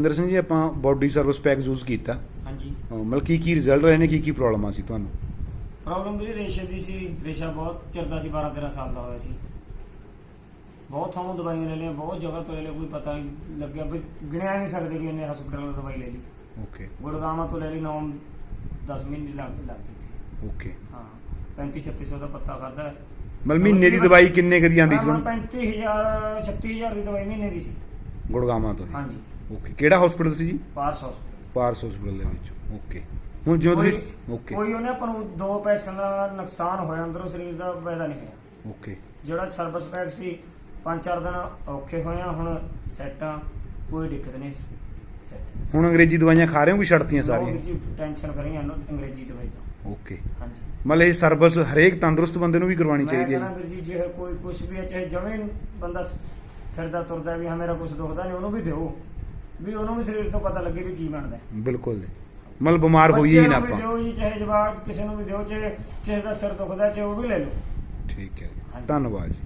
ਅੰਦਰ ਸਿੰਘ ਜੀ ਆਪਾਂ body service pack use ਕੀਤਾ। ਹਾਂਜੀ। ਮਤਲਬ ਕੀ ਕੀ ਰਿਜ਼ਲਟ ਰਹੇ ਨੇ ਕੀ ਕੀ ਪ੍ਰੋਬਲਮਾਂ ਸੀ ਤੁਹਾਨੂੰ? ਪ੍ਰੋਬਲਮ ਵੀ ਰੇਸ਼ੇ ਦੀ ਸੀ। ਰੇਸ਼ਾ ਬਹੁਤ ਚਿਰ ਦਾ ਸੀ 12 13 ਸਾਲ ਦਾ ਹੋਇਆ ਸੀ। ਬਹੁਤ ਥਾਂ ਦਵਾਈਆਂ ਲੈ ਲਈਆਂ ਬਹੁਤ ਜਗ੍ਹਾ ਤੋਂ ਲੈ ਲਿਆ ਕੋਈ ਪਤਾ ਨਹੀਂ ਲੱਗਿਆ ਵੀ ਗਿਣਿਆ ਨਹੀਂ ਸਕਦੇ ਵੀ ਇਹਨੇ ਹਸਪੀਟਲ ਤੋਂ ਦਵਾਈ ਲੈ ਲਈ। ਓਕੇ ਗੁੜਗਾਵਾਂ ਤੋਂ ਲੈ ਲਈ 9 10 ਮਹੀਨੇ ਲੱਗ ਲੱਗ ਗਏ। ਸੀ ਓਕੇ ਹਾਂ 35 3600 ਦਾ ਪੱਤਾ ਖਾਦਾ ਮਤਲਬ ਮਹੀਨੇ ਦੀ ਦਵਾਈ ਕਿੰਨੇ ਕਦੀ ਆਂਦੀ ਸੀ ਤੁਹਾਨੂੰ? 35000 36000 ਦੀ ਦਵਾਈ ਮਹੀਨੇ ਦੀ ਸੀ। ਗੁੜਗਾਵਾਂ ਤੋਂ ਹਾਂਜੀ। ਓਕੇ ਕਿਹੜਾ ਹਸਪੀਟਲ ਸੀ ਜੀ? ਪਾਰਸ ਹਸਪੀਟਲ ਪਾਰਸ ਹਸਪੀਟਲ ਦੇ ਵਿੱਚ। ਓਕੇ ਹੁਣ ਜਿਵੇਂ ਕੋਈ ਤੁਸੀਂ ਓਕੇ ਕੋਈ ਉਹਨੇ ਆਪਾਂ ਨੂੰ ਦੋ ਪੈਸਿਆਂ ਦਾ ਨੁਕਸਾਨ ਹੋਇਆ ਅੰਦਰੋਂ ਸਰੀਰ ਦਾ ਫਾਇਦਾ ਨਹੀਂ ਹੋਇਆ। ਓਕੇ ਜਿਹੜਾ ਸਰਵਿਸ ਪੈਕ ਸੀ ਪੰਜ ਚਾਰ ਦਿਨ ਔਖੇ ਹੋਏ ਆ ਹੁਣ ਸੈੱਟਾਂ ਕੋਈ ਦਿੱਕਤ ਨਹੀਂ ਸੈੱਟ ਹੁਣ ਅੰਗਰੇਜ਼ੀ ਦਵਾਈਆਂ ਖਾ ਰਹੇ ਹੋ ਕਿ ਛੱਡਤੀਆਂ ਸਾਰੀਆਂ? ਜੀ ਟੈਨਸ਼ਨ ਕਰੀ ਇਹਨੂੰ ਅੰਗਰੇਜ਼ੀ ਦਵਾਈ ਤੋਂ। ਓਕੇ ਹਾਂਜੀ। ਮਤਲਬ ਇਹ ਸਰਵਿਸ ਹਰੇਕ ਤੰਦਰੁਸਤ ਬੰਦੇ ਨੂੰ ਵੀ ਕਰਵਾਉਣੀ ਚਾਹੀਦੀ ਹੈ ਵੀਰ ਜੀ ਜੇ ਕੋਈ ਕੁਝ ਵੀ ਹੈ ਚਾਹੇ ਜਮੇ ਬੰਦਾ ਫਿਰਦਾ ਤੁਰਦਾ ਵੀ ਹਾਂ ਮੇਰਾ ਕੁਝ ਦੁਖਦਾ ਨਹੀਂ ਉਹਨੂੰ ਵੀ ਦਿਓ। ਵੀ ਉਹਨੂੰ ਵੀ ਸਰੀਰ ਤੋਂ ਪਤਾ ਲੱਗੇ ਵੀ ਕੀ ਬਣਦਾ ਹੈ। ਬਿਲਕੁਲ ਮਤਲਬ ਬਿਮਾਰ ਹੋਈਏ ਬੱਚੇ ਹੀ ਨਾ ਨੂੰ ਵੀ ਆਪਾਂ। ਦਿਓ ਜੀ ਚਾਹੇ ਜਵਾਬ ਕਿਸੇ ਨੂੰ ਵੀ ਦਿਓ ਚਾਹੇ ਕਿਸੇ ਦਾ ਸਿਰ ਦੁਖਦਾ ਚਾਹੇ ਉਹ ਵੀ ਲੈ ਲਓ। ਠੀਕ ਹੈ। ਧੰਨਵਾਦ ਜੀ।